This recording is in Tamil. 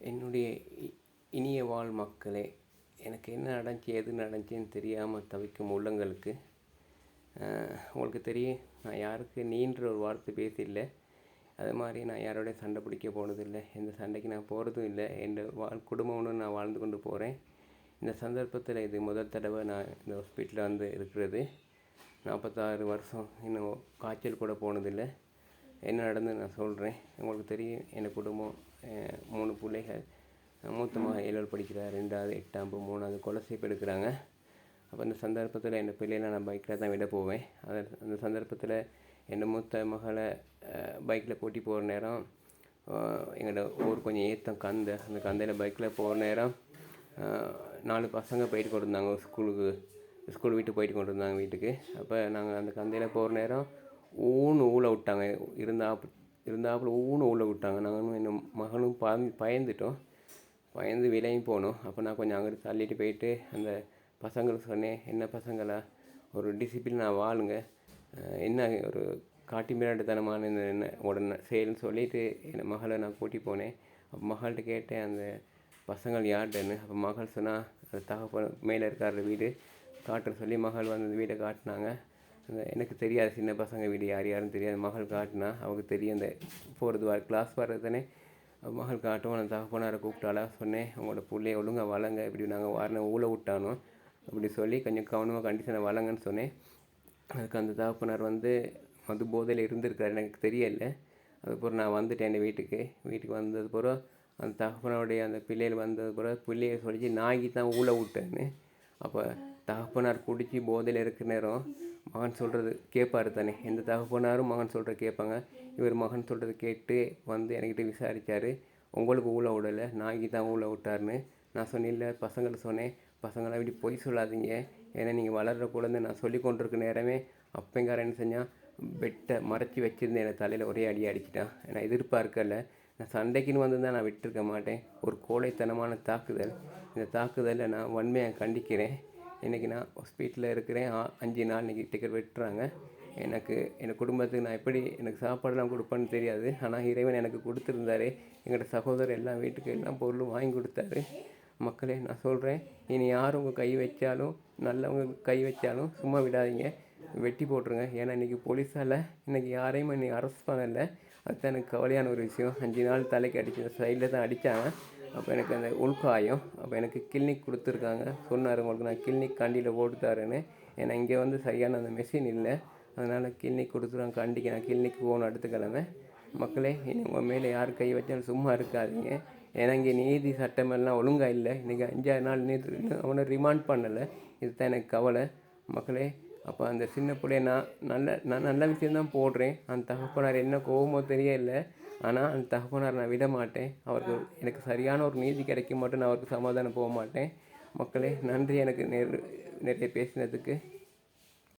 என்னுடைய இ- இனிய வாழ் மக்களே எனக்கு என்ன நடந்துச்சு எது நடந்துச்சுன்னு தெரியாமல் தவிக்கும் உள்ளங்களுக்கு உங்களுக்கு தெரியும் நான் யாருக்கு நீன்ற ஒரு வார்த்தை பேசியில்லை அது மாதிரி நான் யாரோடய சண்டை பிடிக்க போனதில்லை. எந்த சண்டைக்கு நான் போகிறதும் இல்லை. என் வாழ் குடும்பம்னு நான் வாழ்ந்து கொண்டு போகிறேன் இந்த சந்தர்ப்பத்தில் இது முதல் தடவை நான் இந்த ஹாஸ்பிட்டலில் வந்து இருக்கிறது. நாற்பத்தாறு வருஷம் இன்னும் காய்ச்சல் கூட போனதில்லை. என்ன நடந்து நான் சொல்கிறேன் உங்களுக்கு தெரியும் என் குடும்பம் மூணு பிள்ளைகள். மூத்த மகன் ஏழாவது படிக்கிறார் ரெண்டாவது எட்டாம்பு மூணாவது கொலசைப்பு எடுக்கிறாங்க. அப்போ அந்த சந்தர்ப்பத்தில் என் பிள்ளைகளை நான் பைக்கில் தான் விட போவேன். அது அந்த சந்தர்ப்பத்தில் என் மூத்த மகளை பைக்கில் போட்டி போகிற நேரம் எங்களோட ஊர் கொஞ்சம் ஏற்றம் கந்த அந்த கந்தையில் பைக்கில் போகிற நேரம் நாலு பசங்க போயிட்டு கொண்டு இருந்தாங்க ஸ்கூலுக்கு ஸ்கூல் விட்டு போயிட்டு கொண்டு இருந்தாங்க வீட்டுக்கு. அப்போ நாங்கள் அந்த கந்தையில் போகிற நேரம் ஊன்னு ஊழ விட்டாங்க. இருந்தால் இருந்தாப்புல ஒவ்வொன்றும் உள்ளே விட்டாங்க. நாங்களும் என் மகனும் பயந்து பயந்துட்டோம். பயந்து விலையும் போனோம். அப்போ நான் கொஞ்சம் அங்கே தள்ளிட்டு போயிட்டு அந்த பசங்களுக்கு சொன்னேன் என்ன பசங்களா? ஒரு டிசிப்ளினாக வாழுங்க. என்ன ஒரு காட்டி மிராண்டுத்தனமான இந்த என்ன உடனே செயல்னு சொல்லிட்டு என் மகளை நான் கூட்டி போனேன். அப்போ மகள்கிட்ட கேட்டேன் அந்த பசங்கள் யார்கிட்டன்னு அப்போ மகள் சொன்னால் அது தகப்பன் மேலே இருக்கார் வீடு. காட்டுற சொல்லி மகள் வந்து அந்த வீடை காட்டினாங்க. அந்த எனக்கு தெரியாது சின்ன பசங்க வீடு யார் யாரும் தெரியாது. மகள் காட்டினா அவங்க தெரியும். அந்த போகிறது வர கிளாஸ் வர்றது தானே மகள் காட்டும். அந்த தகப்பனாரை கூப்பிட்டாலா சொன்னேன். அவங்களோட பிள்ளைய ஒழுங்கா வளங்க. இப்படி நாங்கள் வாரின ஊழ விட்டானோ? அப்படி சொல்லி கொஞ்சம் கவனமாக கண்டிஷனை வளங்கன்னு சொன்னேன். அதுக்கு அந்த தகப்பனார் வந்து மது போதையில் இருந்திருக்காரு எனக்கு தெரியல. அதுக்கப்புறம் நான் வந்துட்டேன் என் வீட்டுக்கு. வீட்டுக்கு வந்ததுக்கப்புறம் அந்த தகப்பனோடைய அந்த பிள்ளைகள் வந்ததுக்கப்புறம் பிள்ளைய சொல்லி நாய்க்கு தான் ஊழ விட்டேன்னு. அப்போ தகப்பனார் குடித்து போதையில் இருக்கிற நேரம் மகன் சொல்கிறது கேட்பாரு தானே. எந்த தகப்பனாரும் மகன் சொல்கிறத கேட்பாங்க. இவர் மகன் சொல்கிறது கேட்டு வந்து என்கிட்ட விசாரித்தார் உங்களுக்கு ஊழ விடலை நாய்க்கு தான் ஊழ விட்டாருன்னு. நான் சொன்னில்ல பசங்களை சொன்னேன். பசங்களை இப்படி பொய் சொல்லாதீங்க. ஏன்னா நீங்கள் வளர்கிற குழந்தை நான் சொல்லி கொண்டிருக்க நேரமே அப்பங்காரன் என்ன செஞ்சால் பெட்டை மறைச்சி வச்சுருந்தேன் என்னை தலையில் ஒரே அடி அடிச்சிட்டான். நான் எதிர்பார்க்கல. நான் சண்டைக்குன்னு வந்திருந்தா நான் விட்டுருக்க மாட்டேன். ஒரு கோழைத்தனமான தாக்குதல். இந்த தாக்குதலை நான் வன்மையாக கண்டிக்கிறேன். இன்றைக்கி நான் ஹாஸ்பிட்டலில் இருக்கிறேன். அஞ்சு நாள் இன்றைக்கி டிக்கெட் வெட்டுறாங்க. எனக்கு என் குடும்பத்துக்கு நான் எப்படி எனக்கு சாப்பாடெல்லாம் கொடுப்பேன்னு தெரியாது. ஆனால் இறைவன் எனக்கு கொடுத்துருந்தாரு. எங்களோட சகோதரர் எல்லாம் வீட்டுக்கு எல்லாம் பொருளும் வாங்கி கொடுத்தாரு. மக்களே நான் சொல்கிறேன் இனி யார் உங்கள் கை வச்சாலும் நல்லவங்க கை வச்சாலும் சும்மா விடாதீங்க. வெட்டி போட்டுருங்க. ஏன்னா இன்றைக்கி போலீஸால் இன்றைக்கி யாரையும் இன்னைக்கு அரெஸ்ட் பண்ணலை. அதுதான் எனக்கு கவலையான ஒரு விஷயம். அஞ்சு நாள் தலைக்கு அடிச்சு சைடில் தான் அடித்தாங்க அப்போ எனக்கு அந்த உள்காயம் அப்போ எனக்கு கிளினிக் கொடுத்துருக்காங்க. சொன்னார் உங்களுக்கு நான் கிளினிக் கண்டியில் போட்டு தரேன்னு. ஏன்னா இங்கே வந்து சரியான அந்த மெஷின் இல்லை. அதனால் கிளினிக் கொடுத்துருவாங்க கண்டிக்கு. நான் கிளினிக் போகணும் அடுத்த கிழமை. மக்களே இனி உங்கள் மேலே யார் கை வச்சாலும் சும்மா இருக்காதீங்க. ஏன்னா இங்கே நீதி சட்டமெல்லாம் ஒழுங்காக இல்லை. இன்றைக்கி அஞ்சாறு நாள் நீதி அவனை ரிமாண்ட் பண்ணலை. இதுதான் எனக்கு கவலை. மக்களே அப்போ அந்த சின்ன பிள்ளைய நான் நல்ல நான் நல்ல விஷயந்தான் போடுறேன். அந்த தகப்பனார் என்ன கோவமோ தெரியல. ஆனால் அந்த தகப்பனார் நான் விட மாட்டேன் அவருக்கு எனக்கு சரியான ஒரு நீதி கிடைக்க மாட்டேன் நான் அவருக்கு சமாதானம் போக மாட்டேன் மக்களே நன்றி எனக்கு நேர் நிறைய பேசினதுக்கு.